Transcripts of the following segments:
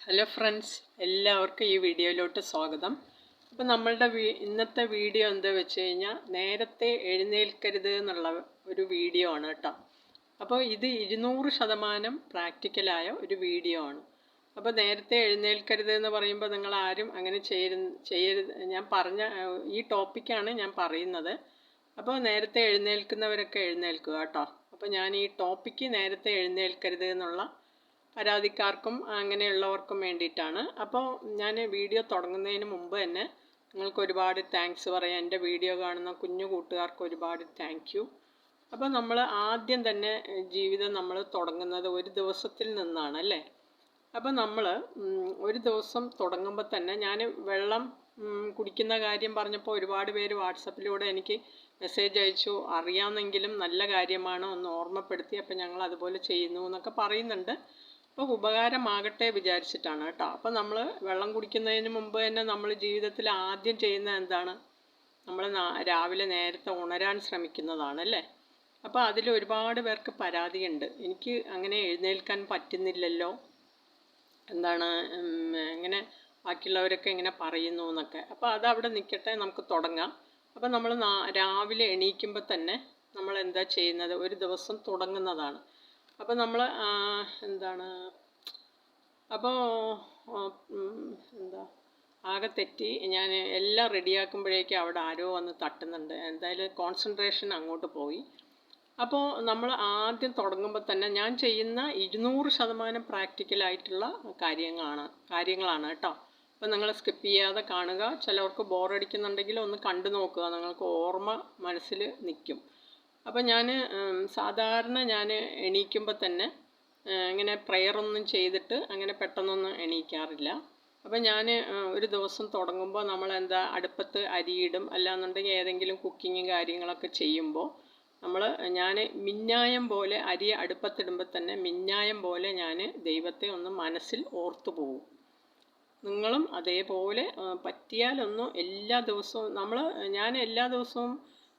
Hello friends എല്ലാവർക്കും ഈ വീഡിയോയിലോട്ട് സ്വാഗതം. അപ്പോൾ നമ്മളുടെ ഇന്നത്തെ വീഡിയോ എന്താ വെച്ച് കഴിഞ്ഞാൽ നേരത്തെ എഴുന്നേൽക്കരുത് എന്നുള്ള ഒരു വീഡിയോ ആണ് കേട്ടോ. അപ്പോൾ ഇത് ഇരുന്നൂറ് ശതമാനം പ്രാക്ടിക്കലായ ഒരു വീഡിയോ ആണ്. അപ്പോൾ നേരത്തെ എഴുന്നേൽക്കരുത് എന്ന് പറയുമ്പോൾ നിങ്ങൾ ആരും അങ്ങനെ ചെയ്യരുത് ചെയ്യരുത് ഞാൻ പറഞ്ഞ ഈ ടോപ്പിക്കാണ് ഞാൻ പറയുന്നത്. അപ്പോൾ നേരത്തെ എഴുന്നേൽക്കുന്നവരൊക്കെ എഴുന്നേൽക്കുക കേട്ടോ. അപ്പോൾ ഞാൻ ഈ ടോപ്പിക്ക് നേരത്തെ എഴുന്നേൽക്കരുത് എന്നുള്ള പരാതിക്കാർക്കും അങ്ങനെയുള്ളവർക്കും വേണ്ടിയിട്ടാണ്. അപ്പോൾ ഞാൻ വീഡിയോ തുടങ്ങുന്നതിന് മുമ്പ് തന്നെ നിങ്ങൾക്ക് ഒരുപാട് താങ്ക്സ് പറയാം. എന്റെ വീഡിയോ കാണുന്ന കുഞ്ഞു കൂട്ടുകാർക്ക് ഒരുപാട് താങ്ക് യു അപ്പോൾ നമ്മൾ ആദ്യം തന്നെ ജീവിതം നമ്മൾ തുടങ്ങുന്നത് ഒരു ദിവസത്തിൽ നിന്നാണ് അല്ലേ? അപ്പോൾ നമ്മൾ ഒരു ദിവസം തുടങ്ങുമ്പോൾ തന്നെ ഞാൻ വെള്ളം കുടിക്കുന്ന കാര്യം പറഞ്ഞപ്പോൾ ഒരുപാട് പേര് വാട്സപ്പിലൂടെ എനിക്ക് മെസ്സേജ് അയച്ചു. അറിയാമെന്നെങ്കിലും നല്ല കാര്യമാണ് ഒന്ന് ഓർമ്മപ്പെടുത്തി. അപ്പോൾ ഞങ്ങൾ അതുപോലെ ചെയ്യുന്നു എന്നൊക്കെ പറയുന്നുണ്ട്. അപ്പോൾ ഉപകാരമാകട്ടെ വിചാരിച്ചിട്ടാണ് കേട്ടോ. അപ്പോൾ നമ്മൾ വെള്ളം കുടിക്കുന്നതിന് മുമ്പ് തന്നെ നമ്മൾ ജീവിതത്തിൽ ആദ്യം ചെയ്യുന്ന എന്താണ്? നമ്മൾ രാവിലെ നേരത്തെ ഉണരാൻ ശ്രമിക്കുന്നതാണ് അല്ലേ? അപ്പോൾ അതിൽ ഒരുപാട് പേർക്ക് പരാതിയുണ്ട്. എനിക്ക് അങ്ങനെ എഴുന്നേൽക്കാൻ പറ്റുന്നില്ലല്ലോ. എന്താണ് എങ്ങനെ ബാക്കിയുള്ളവരൊക്കെ ഇങ്ങനെ പറയുന്നു എന്നൊക്കെ. അപ്പോൾ അത് അവിടെ നിൽക്കട്ടെ നമുക്ക് തുടങ്ങാം. അപ്പോൾ നമ്മൾ രാവിലെ എണീക്കുമ്പോൾ തന്നെ നമ്മൾ എന്താ ചെയ്യുന്നത്? ഒരു ദിവസം തുടങ്ങുന്നതാണ്. അപ്പോൾ നമ്മൾ എന്താണ് അപ്പോൾ എന്താ ആകെ തെറ്റി. ഞാൻ എല്ലാം റെഡിയാക്കുമ്പോഴേക്കും അവിടെ ആരോ വന്ന് തട്ടുന്നുണ്ട്. എന്തായാലും കോൺസെൻട്രേഷൻ അങ്ങോട്ട് പോയി. അപ്പോൾ നമ്മൾ ആദ്യം തുടങ്ങുമ്പോൾ തന്നെ ഞാൻ ചെയ്യുന്ന ഇരുന്നൂറ് ശതമാനം പ്രാക്ടിക്കലായിട്ടുള്ള കാര്യങ്ങളാണ് കാര്യങ്ങളാണ് കേട്ടോ. അപ്പോൾ നിങ്ങൾ സ്കിപ്പ് ചെയ്യാതെ കാണുക. ചിലവർക്ക് ബോറടിക്കുന്നുണ്ടെങ്കിൽ ഒന്ന് കണ്ടു നോക്കുക. നിങ്ങൾക്ക് ഓർമ്മ മനസ്സിൽ നിൽക്കും. അപ്പോൾ ഞാൻ സാധാരണ ഞാൻ എണീക്കുമ്പോൾ തന്നെ ഇങ്ങനെ പ്രെയറൊന്നും ചെയ്തിട്ട് അങ്ങനെ പെട്ടെന്നൊന്നും എണീക്കാറില്ല. അപ്പോൾ ഞാൻ ഒരു ദിവസം തുടങ്ങുമ്പോൾ നമ്മൾ എന്താ അടുപ്പത്ത് അരിയിടും. അല്ലാന്നുണ്ടെങ്കിൽ ഏതെങ്കിലും കുക്കിങ്ങും കാര്യങ്ങളൊക്കെ ചെയ്യുമ്പോൾ നമ്മൾ ഞാൻ മിന്നായം പോലെ അരി അടുപ്പത്തിടുമ്പോൾ തന്നെ മിന്നായം പോലെ ഞാൻ ദൈവത്തെ ഒന്ന് മനസ്സിൽ ഓർത്തു പോകും നിങ്ങളും അതേപോലെ പറ്റിയാലൊന്നും എല്ലാ ദിവസവും നമ്മൾ ഞാൻ എല്ലാ ദിവസവും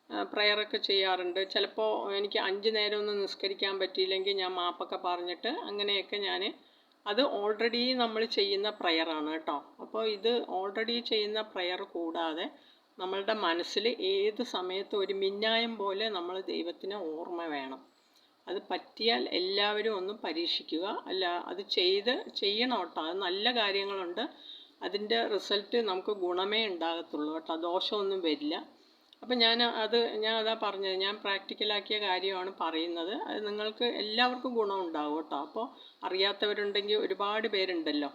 പ്രെയറൊക്കെ ചെയ്യാറുണ്ട്. ചിലപ്പോൾ എനിക്ക് അഞ്ച് നേരമൊന്നും നിസ്കരിക്കാൻ പറ്റിയില്ലെങ്കിൽ ഞാൻ മാപ്പൊക്കെ പറഞ്ഞിട്ട് അങ്ങനെയൊക്കെ ഞാൻ അത് ഓൾറെഡി നമ്മൾ ചെയ്യുന്ന പ്രയറാണ് കേട്ടോ. അപ്പോൾ ഇത് ഓൾറെഡി ചെയ്യുന്ന പ്രയർ കൂടാതെ നമ്മളുടെ മനസ്സിൽ ഏത് സമയത്തും ഒരു മിന്നായം പോലെ നമ്മൾ ദൈവത്തിന് ഓർമ്മ വേണം. അത് പറ്റിയാൽ എല്ലാവരും ഒന്ന് പരീക്ഷിക്കുക. അല്ല അത് ചെയ്ത് ചെയ്യണം കേട്ടോ. അത് നല്ല കാര്യങ്ങളുണ്ട്. അതിന്റെ റിസൾട്ട് നമുക്ക് ഗുണമേ ഉണ്ടാകത്തുള്ളൂ കേട്ടോ. ദോഷമൊന്നും വരില്ല. അപ്പം ഞാൻ അത് ഞാൻ അതാ പറഞ്ഞത്. ഞാൻ പ്രാക്ടിക്കലാക്കിയ കാര്യമാണ് പറയുന്നത്. അത് നിങ്ങൾക്ക് എല്ലാവർക്കും ഗുണമുണ്ടാവും കേട്ടോ. അപ്പോൾ അറിയാത്തവരുണ്ടെങ്കിൽ ഒരുപാട് പേരുണ്ടല്ലോ.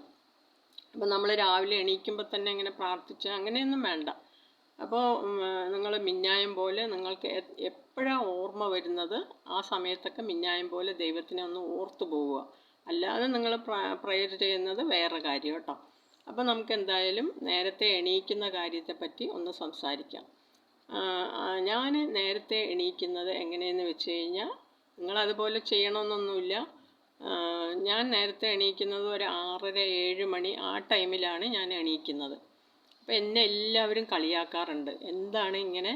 അപ്പം നമ്മൾ രാവിലെ എണീക്കുമ്പോൾ തന്നെ ഇങ്ങനെ പ്രാർത്ഥിച്ച് അങ്ങനെയൊന്നും വേണ്ട. അപ്പോൾ നിങ്ങൾ മിന്നായം പോലെ നിങ്ങൾക്ക് എപ്പോഴാണ് ഓർമ്മ വരുന്നത് ആ സമയത്തൊക്കെ മിന്നായം പോലെ ദൈവത്തിനെ ഒന്ന് ഓർത്തു പോവുക. അല്ലാതെ നിങ്ങൾ പ്രയർ ചെയ്യുന്നത് വേറെ കാര്യം കേട്ടോ. അപ്പോൾ നമുക്ക് എന്തായാലും നേരത്തെ എണീക്കുന്ന കാര്യത്തെപ്പറ്റി ഒന്ന് സംസാരിക്കാം. ഞാൻ നേരത്തെ എണീക്കുന്നത് എങ്ങനെയെന്ന് വെച്ച് കഴിഞ്ഞാൽ നിങ്ങളതുപോലെ ചെയ്യണമെന്നൊന്നുമില്ല. ഞാൻ നേരത്തെ എണീക്കുന്നത് ഒരു ആറര ഏഴ് മണി ആ ടൈമിലാണ് ഞാൻ എണീക്കുന്നത്. അപ്പോൾ എന്നെ എല്ലാവരും കളിയാക്കാറുണ്ട്. എന്താണ് ഇങ്ങനെ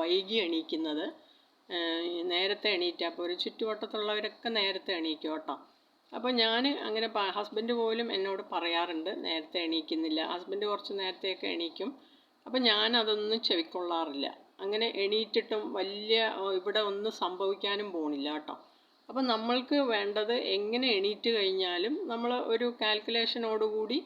വൈകി എണീക്കുന്നത്? നേരത്തെ എണീറ്റ അപ്പോൾ ഒരു ചുറ്റുവട്ടത്തുള്ളവരൊക്കെ നേരത്തെ എണീക്കും കേട്ടോ. അപ്പോൾ ഞാൻ അങ്ങനെ ഹസ്ബൻഡ് പോലും എന്നോട് പറയാറുണ്ട് നേരത്തെ എണീക്കുന്നില്ല. ഹസ്ബൻഡ് കുറച്ച് നേരത്തെയൊക്കെ എണീക്കും. അപ്പോൾ ഞാനതൊന്നും ചെവിക്കൊള്ളാറില്ല. അങ്ങനെ എണീറ്റിട്ടും വലിയ ഇവിടെ ഒന്നും സംഭവിക്കാനും പോണില്ല കേട്ടോ. അപ്പം നമ്മൾക്ക് വേണ്ടത് എങ്ങനെ എണീറ്റ് കഴിഞ്ഞാലും നമ്മൾ ഒരു കാൽക്കുലേഷനോടുകൂടി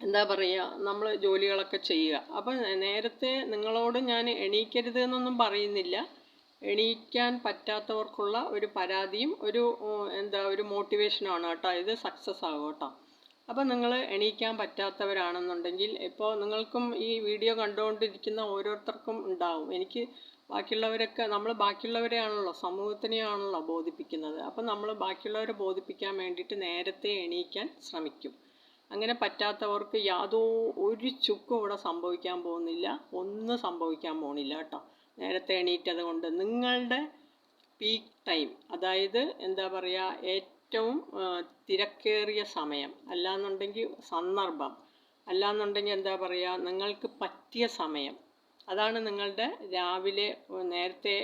എന്താ പറയുക നമ്മൾ ജോലികളൊക്കെ ചെയ്യുക. അപ്പം നേരത്തെ നിങ്ങളോട് ഞാൻ എണീക്കരുത് എന്നൊന്നും പറയുന്നില്ല. എണീക്കാൻ പറ്റാത്തവർക്കുള്ള ഒരു പരാതിയും ഒരു എന്താ ഒരു മോട്ടിവേഷനുമാണ് കേട്ടോ. ഇത് സക്സസ് ആകും കേട്ടോ. അപ്പം നിങ്ങൾ എണീക്കാൻ പറ്റാത്തവരാണെന്നുണ്ടെങ്കിൽ ഇപ്പോൾ നിങ്ങൾക്കും ഈ വീഡിയോ കണ്ടുകൊണ്ടിരിക്കുന്ന ഓരോരുത്തർക്കും ഉണ്ടാവും. എനിക്ക് ബാക്കിയുള്ളവരൊക്കെ നമ്മൾ ബാക്കിയുള്ളവരെയാണല്ലോ സമൂഹത്തിനെയാണല്ലോ ബോധിപ്പിക്കുന്നത്. അപ്പം നമ്മൾ ബാക്കിയുള്ളവരെ ബോധിപ്പിക്കാൻ വേണ്ടിയിട്ട് നേരത്തെ എണീക്കാൻ ശ്രമിക്കും. അങ്ങനെ പറ്റാത്തവർക്ക് യാതോ ഒരു ചുക്കും ഇവിടെ സംഭവിക്കാൻ പോകുന്നില്ല. ഒന്നും സംഭവിക്കാൻ പോകുന്നില്ല കേട്ടോ. നേരത്തെ എണീറ്റത് കൊണ്ട് നിങ്ങളുടെ പീക്ക് ടൈം അതായത് എന്താ പറയുക ഏറ്റവും തിരക്കേറിയ സമയം. അല്ലാന്നുണ്ടെങ്കിൽ സന്ദർഭം. അല്ലാന്നുണ്ടെങ്കിൽ എന്താ പറയുക നിങ്ങൾക്ക് പറ്റിയ സമയം. അതാണ് നിങ്ങളുടെ രാവിലെ നേരത്തെ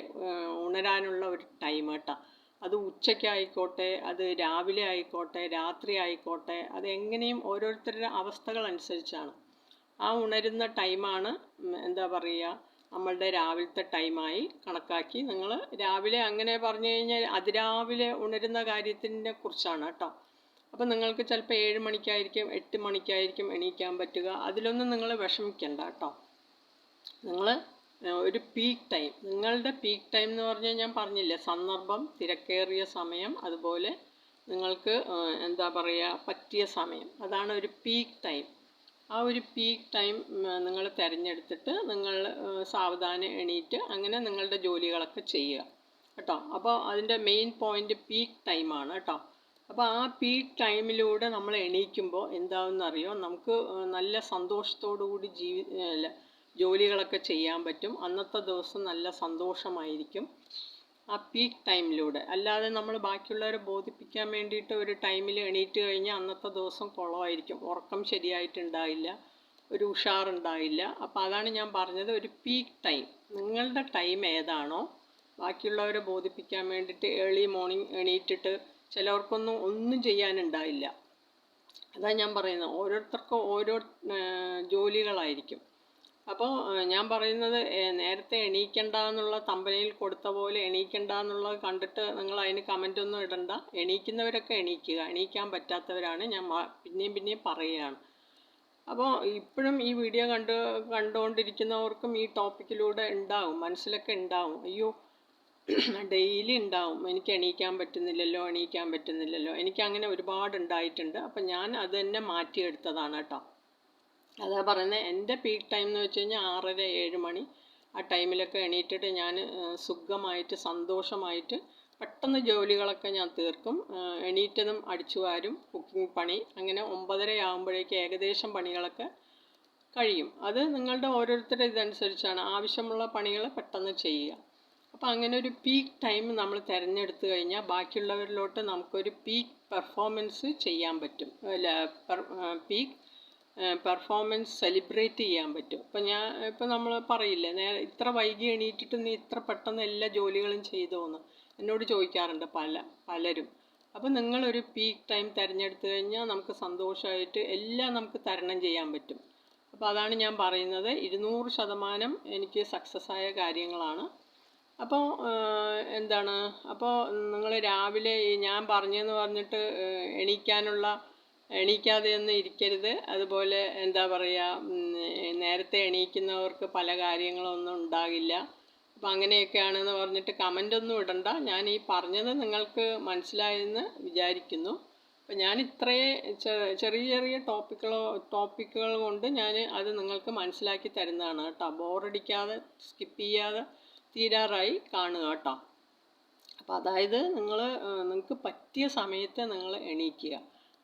ഉണരാനുള്ള ഒരു ടൈം കേട്ടോ. അത് ഉച്ചയ്ക്കായിക്കോട്ടെ അത് രാവിലെ ആയിക്കോട്ടെ രാത്രി ആയിക്കോട്ടെ അത് എങ്ങനെയും ഓരോരുത്തരുടെ അവസ്ഥകൾ അനുസരിച്ചാണ് ആ ഉണരുന്ന ടൈമാണ് എന്താ പറയുക നമ്മളുടെ രാവിലത്തെ ടൈമായി കണക്കാക്കി നിങ്ങൾ രാവിലെ അങ്ങനെ പറഞ്ഞു കഴിഞ്ഞാൽ അതിരാവിലെ ഉണരുന്ന കാര്യത്തിനെ കുറിച്ചാണ് കേട്ടോ. അപ്പം നിങ്ങൾക്ക് ചിലപ്പോൾ ഏഴ് മണിക്കായിരിക്കും എട്ട് മണിക്കായിരിക്കും എണീക്കാൻ പറ്റുക. അതിലൊന്നും നിങ്ങൾ വിഷമിക്കണ്ട കേട്ടോ. നിങ്ങൾ ഒരു പീക്ക് ടൈം നിങ്ങളുടെ പീക്ക് ടൈം എന്ന് പറഞ്ഞാൽ ഞാൻ പറഞ്ഞില്ലേ സന്ദർഭം തിരക്കേറിയ സമയം അതുപോലെ നിങ്ങൾക്ക് എന്താ പറയുക പറ്റിയ സമയം. അതാണ് ഒരു പീക്ക് ടൈം ആ ഒരു പീക്ക് ടൈം നിങ്ങൾ തിരഞ്ഞെടുത്തിട്ട് നിങ്ങൾ സാവധാനം എണീറ്റ് അങ്ങനെ നിങ്ങളുടെ ജോലികളൊക്കെ ചെയ്യുക. കേട്ടോ? അപ്പോൾ അതിന്റെ മെയിൻ പോയിന്റ് പീക്ക് ടൈമാണ് കേട്ടോ. അപ്പോൾ ആ പീക്ക് ടൈമിലൂടെ നമ്മൾ എണീക്കുമ്പോൾ എന്താണെന്നറിയോ നമുക്ക് നല്ല കൂടി ജീവി ജോലികളൊക്കെ ചെയ്യാൻ പറ്റും. അന്നത്തെ ദിവസം നല്ല സന്തോഷമായിരിക്കും. ആ പീക്ക് ടൈമിലൂടെ അല്ലാതെ നമ്മൾ ബാക്കിയുള്ളവരെ ബോധിപ്പിക്കാൻ വേണ്ടിയിട്ട് ഒരു ടൈമിൽ എണീറ്റ് കഴിഞ്ഞാൽ അന്നത്തെ ദിവസം കുളമായിരിക്കും ഉറക്കം ശരിയായിട്ടുണ്ടാവില്ല ഒരു ഉഷാറുണ്ടാവില്ല അപ്പോൾ അതാണ് ഞാൻ പറഞ്ഞത് ഒരു പീക്ക് ടൈം നിങ്ങളുടെ ടൈം ഏതാണോ ബാക്കിയുള്ളവരെ ബോധിപ്പിക്കാൻ വേണ്ടിയിട്ട് ഏർലി മോർണിംഗ് എണീറ്റിട്ട് ചിലവർക്കൊന്നും ഒന്നും ചെയ്യാനുണ്ടാവില്ല അതാണ് ഞാൻ പറയുന്നത്. ഓരോരുത്തർക്കും ഓരോ ജോലികളായിരിക്കും. അപ്പോൾ ഞാൻ പറയുന്നത് നേരത്തെ എണീക്കണ്ട എന്നുള്ള തമ്പനയിൽ കൊടുത്ത പോലെ എണീക്കണ്ട എന്നുള്ളത് കണ്ടിട്ട് നിങ്ങൾ അതിന് കമന്റ് ഒന്നും ഇടണ്ട. എണീക്കുന്നവരൊക്കെ എണീക്കുക. എണീക്കാൻ പറ്റാത്തവരാണ്. ഞാൻ പിന്നെയും പിന്നെയും പറയുകയാണ്. അപ്പോൾ ഇപ്പോഴും ഈ വീഡിയോ കണ്ട് കണ്ടുകൊണ്ടിരിക്കുന്നവർക്കും ഈ ടോപ്പിക്കിലൂടെ ഉണ്ടാവും. മനസ്സിലൊക്കെ ഉണ്ടാവും. അയ്യോ ഡെയിലി ഉണ്ടാവും. എനിക്ക് എണീക്കാൻ പറ്റുന്നില്ലല്ലോ എണീക്കാൻ പറ്റുന്നില്ലല്ലോ. എനിക്ക് അങ്ങനെ ഒരുപാട് ഉണ്ടായിട്ടുണ്ട് അപ്പം ഞാൻ അത് തന്നെ മാറ്റിയെടുത്തതാണ് കേട്ടോ. അതാ പറയുന്നത് എന്റെ പീക്ക് ടൈം എന്ന് വെച്ച് കഴിഞ്ഞാൽ ആറര ഏഴ് മണി. ആ ടൈമിലൊക്കെ എണീറ്റിട്ട് ഞാൻ സുഖമായിട്ട് സന്തോഷമായിട്ട് പെട്ടെന്ന് ജോലികളൊക്കെ ഞാൻ തീർക്കും. എണീറ്റതും അടിച്ചു വാരും കുക്കിംഗ് പണി. അങ്ങനെ ഒമ്പതര ആകുമ്പോഴേക്ക് ഏകദേശം പണികളൊക്കെ കഴിയും. അത് നിങ്ങളുടെ ഓരോരുത്തരുടെ ഇതനുസരിച്ചാണ്. ആവശ്യമുള്ള പണികൾ പെട്ടെന്ന് ചെയ്യുക. അപ്പോൾ അങ്ങനെ ഒരു പീക്ക് ടൈം നമ്മൾ തിരഞ്ഞെടുത്ത് കഴിഞ്ഞാൽ ബാക്കിയുള്ളവരിലോട്ട് നമുക്കൊരു പീക്ക് പെർഫോമൻസ് ചെയ്യാൻ പറ്റും. അല്ല പീക്ക് പെർഫോമൻസ് സെലിബ്രേറ്റ് ചെയ്യാൻ പറ്റും. ഇപ്പം ഞാൻ ഇപ്പം നമ്മൾ പറയില്ലേ നേരെ ഇത്ര വൈകി എണീറ്റിട്ട് നീ ഇത്ര പെട്ടെന്ന് എല്ലാ ജോലികളും ചെയ്തോന്ന്. എന്നോട് ചോദിക്കാറുണ്ട് പല പലരും. അപ്പം നിങ്ങളൊരു പീക്ക് ടൈം തിരഞ്ഞെടുത്ത് കഴിഞ്ഞാൽ നമുക്ക് സന്തോഷമായിട്ട് എല്ലാം നമുക്ക് തരണം ചെയ്യാൻ പറ്റും. അപ്പോൾ അതാണ് ഞാൻ പറയുന്നത്. ഇരുന്നൂറ് ശതമാനം എനിക്ക് സക്സസ് ആയ കാര്യങ്ങളാണ്. അപ്പോൾ എന്താണ്? അപ്പോൾ നിങ്ങൾ രാവിലെ ഞാൻ പറഞ്ഞെന്ന് പറഞ്ഞിട്ട് എണീക്കാനുള്ള എണീക്കാതെ ഒന്നും ഇരിക്കരുത്. അതുപോലെ എന്താ പറയുക നേരത്തെ എണീക്കുന്നവർക്ക് പല കാര്യങ്ങളൊന്നും ഉണ്ടാകില്ല. അപ്പം അങ്ങനെയൊക്കെയാണെന്ന് പറഞ്ഞിട്ട് കമന്റൊന്നും ഇടണ്ട. ഞാൻ ഈ പറഞ്ഞത് നിങ്ങൾക്ക് മനസ്സിലായെന്ന് വിചാരിക്കുന്നു. അപ്പം ഞാൻ ഇത്രയേ ചെറിയ ചെറിയ ടോപ്പിക്കുകളോ ടോപ്പിക്കുകൾ കൊണ്ട് ഞാൻ അത് നിങ്ങൾക്ക് മനസ്സിലാക്കി തരുന്നതാണ് കേട്ടോ. ബോറടിക്കാതെ സ്കിപ്പ് ചെയ്യാതെ തീരാറായി കാണുക കേട്ടോ. അപ്പം അതായത് നിങ്ങൾ നിങ്ങൾക്ക് പറ്റിയ സമയത്ത് നിങ്ങൾ എണീക്കുക.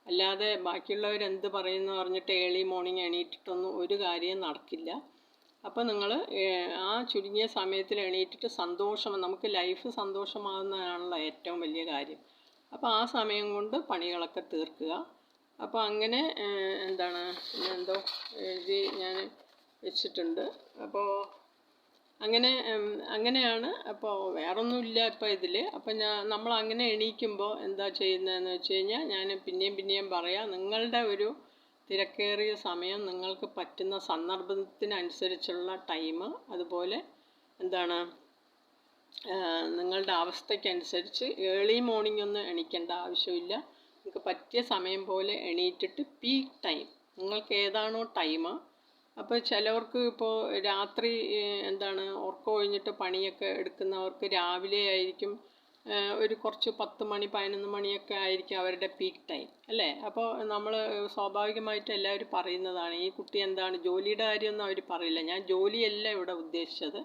അല്ലാതെ ബാക്കിയുള്ളവർ എന്ത് പറയുന്നു പറഞ്ഞിട്ട് ഏർലി മോർണിംഗ് എണീറ്റിട്ടൊന്നും ഒരു കാര്യം നടക്കില്ല. അപ്പോൾ നിങ്ങൾ ആ ചുരുങ്ങിയ സമയത്തിൽ എണീറ്റിട്ട് സന്തോഷം നമുക്ക് ലൈഫ് സന്തോഷമാകുന്നതാണല്ലോ ഏറ്റവും വലിയ കാര്യം. അപ്പോൾ ആ സമയം കൊണ്ട് പണികളൊക്കെ തീർക്കുക. അപ്പോൾ അങ്ങനെ എന്താണ് എന്തോ എഴുതി ഞാൻ വെച്ചിട്ടുണ്ട്. അപ്പോൾ അങ്ങനെ അങ്ങനെയാണ്. അപ്പോൾ വേറൊന്നുമില്ല ഇപ്പോൾ ഇതിൽ അപ്പോൾ ഞാൻ നമ്മൾ അങ്ങനെ എണീക്കുമ്പോൾ എന്താ ചെയ്യുന്നതെന്ന് വെച്ച് കഴിഞ്ഞാൽ ഞാൻ പിന്നെയും പിന്നെയും പറയാം. നിങ്ങളുടെ ഒരു തിരക്കേറിയ സമയം നിങ്ങൾക്ക് പറ്റുന്ന സന്ദർഭത്തിനനുസരിച്ചുള്ള ടൈം അതുപോലെ എന്താണ് നിങ്ങളുടെ അവസ്ഥയ്ക്കനുസരിച്ച് ഏർലി മോർണിംഗ് ഒന്നും എണീക്കേണ്ട ആവശ്യമില്ല. നിങ്ങൾക്ക് പറ്റിയ സമയം പോലെ എണീറ്റിട്ട് പീക്ക് ടൈം. നിങ്ങൾക്ക് ഏതാണോ ടൈം അപ്പോൾ ചിലവർക്ക് ഇപ്പോൾ രാത്രി എന്താണ് ഉറക്കം ഒഴിഞ്ഞിട്ട് പണിയൊക്കെ എടുക്കുന്നവർക്ക് രാവിലെ ആയിരിക്കും ഒരു കുറച്ച് പത്ത് മണി പതിനൊന്ന് മണിയൊക്കെ ആയിരിക്കും അവരുടെ പീക്ക് ടൈം അല്ലേ? അപ്പോൾ നമ്മൾ സ്വാഭാവികമായിട്ട് എല്ലാവരും പറയുന്നതാണ് ഈ കുട്ടി എന്താണ് ജോലിയുടെ കാര്യമൊന്നും അവർ പറയില്ല. ഞാൻ ജോലിയല്ല ഇവിടെ ഉദ്ദേശിച്ചത്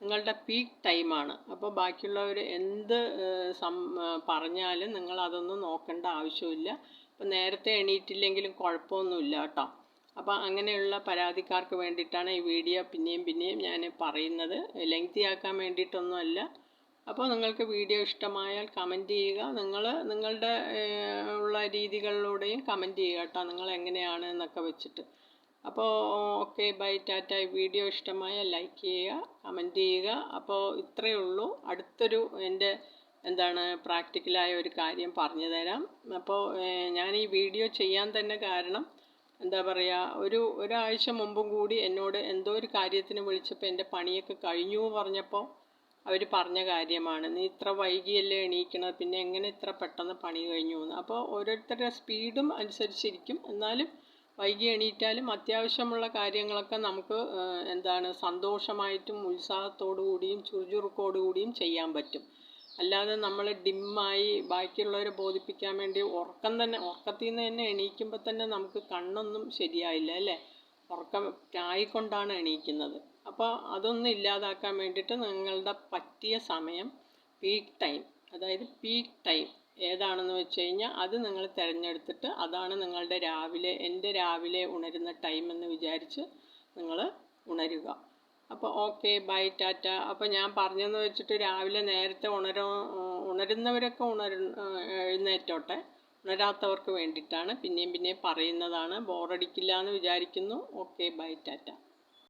നിങ്ങളുടെ പീക്ക് ടൈമാണ് അപ്പോൾ ബാക്കിയുള്ളവർ എന്ത് സം പറഞ്ഞാലും നിങ്ങൾ അതൊന്നും നോക്കേണ്ട ആവശ്യമില്ല. അപ്പോൾ നേരത്തെ എണീറ്റില്ലെങ്കിലും കുഴപ്പമൊന്നുമില്ല കേട്ടോ. അപ്പോൾ അങ്ങനെയുള്ള പരാതിക്കാർക്ക് വേണ്ടിയിട്ടാണ് ഈ വീഡിയോ പിന്നെയും പിന്നെയും ഞാൻ പറയുന്നത്. ലെങ്തി ആക്കാൻ വേണ്ടിയിട്ടൊന്നുമല്ല. അപ്പോൾ നിങ്ങൾക്ക് വീഡിയോ ഇഷ്ടമായാൽ കമന്റ് ചെയ്യുക. നിങ്ങൾ നിങ്ങളുടെ ഉള്ള രീതികളിലൂടെയും കമന്റ് ചെയ്യുക കേട്ടോ. നിങ്ങൾ എങ്ങനെയാണ് എന്നൊക്കെ വെച്ചിട്ട്. അപ്പോൾ ഓക്കെ ബൈ ടാറ്റ. വീഡിയോ ഇഷ്ടമായ ലൈക്ക് ചെയ്യുക കമന്റ് ചെയ്യുക. അപ്പോൾ ഇത്രയേ ഉള്ളൂ. അടുത്തൊരു എന്റെ എന്താണ് പ്രാക്ടിക്കലായ ഒരു കാര്യം പറഞ്ഞു തരാം. അപ്പോൾ ഞാൻ ഈ വീഡിയോ ചെയ്യാൻ തന്നെ കാരണം എന്താ പറയുക ഒരു ഒരാഴ്ച മുമ്പും കൂടി എന്നോട് എന്തോ ഒരു കാര്യത്തിന് വിളിച്ചപ്പോൾ എന്റെ പണിയൊക്കെ കഴിഞ്ഞു പറഞ്ഞപ്പോൾ അവർ പറഞ്ഞ കാര്യമാണ്. നീ ഇത്ര വൈകിയല്ലേ എണീക്കണത് പിന്നെ എങ്ങനെ ഇത്ര പെട്ടെന്ന് പണി കഴിഞ്ഞു എന്ന് അപ്പോൾ ഓരോരുത്തരുടെ സ്പീഡും അനുസരിച്ചിരിക്കും. എന്നാലും വൈകി എണീറ്റാലും അത്യാവശ്യമുള്ള കാര്യങ്ങളൊക്കെ നമുക്ക് എന്താണ് സന്തോഷമായിട്ടും ഉത്സാഹത്തോടു കൂടിയും ചുറുചുറുക്കോടു കൂടിയും ചെയ്യാൻ പറ്റും. അല്ലാതെ നമ്മൾ ഡിമ്മായി ബാക്കിയുള്ളവരെ ബോധിപ്പിക്കാൻ വേണ്ടി ഉറക്കം തന്നെ ഉറക്കത്തിൽ നിന്ന് തന്നെ എണീക്കുമ്പോൾ തന്നെ നമുക്ക് കണ്ണൊന്നും ശരിയായില്ല അല്ലേ? ഉറക്കം കൊണ്ടാണ് എണീക്കുന്നത്. അപ്പോൾ അതൊന്നും ഇല്ലാതാക്കാൻ വേണ്ടിയിട്ട് നിങ്ങളുടെ പറ്റിയ സമയം പീക്ക് ടൈം അതായത് പീക്ക് ടൈം ഏതാണെന്ന് വെച്ച് കഴിഞ്ഞാൽ അത് നിങ്ങൾ തിരഞ്ഞെടുത്തിട്ട് അതാണ് നിങ്ങളുടെ രാവിലെ എന്റെ രാവിലെ ഉണരുന്ന ടൈം എന്ന് വിചാരിച്ച് നിങ്ങൾ ഉണരുക. അപ്പോൾ ഓക്കെ ബൈ ടാറ്റ. അപ്പോൾ ഞാൻ പറഞ്ഞെന്ന് വെച്ചിട്ട് രാവിലെ നേരത്തെ ഉണര ഉണരുന്നവരൊക്കെ ഉണരു എഴുന്നേറ്റോട്ടെ. ഉണരാത്തവർക്ക് വേണ്ടിയിട്ടാണ്. പിന്നെയും പിന്നെയും പറയുന്നതാണ്. ബോറടിക്കില്ല എന്ന് വിചാരിക്കുന്നു. Okay bye tata.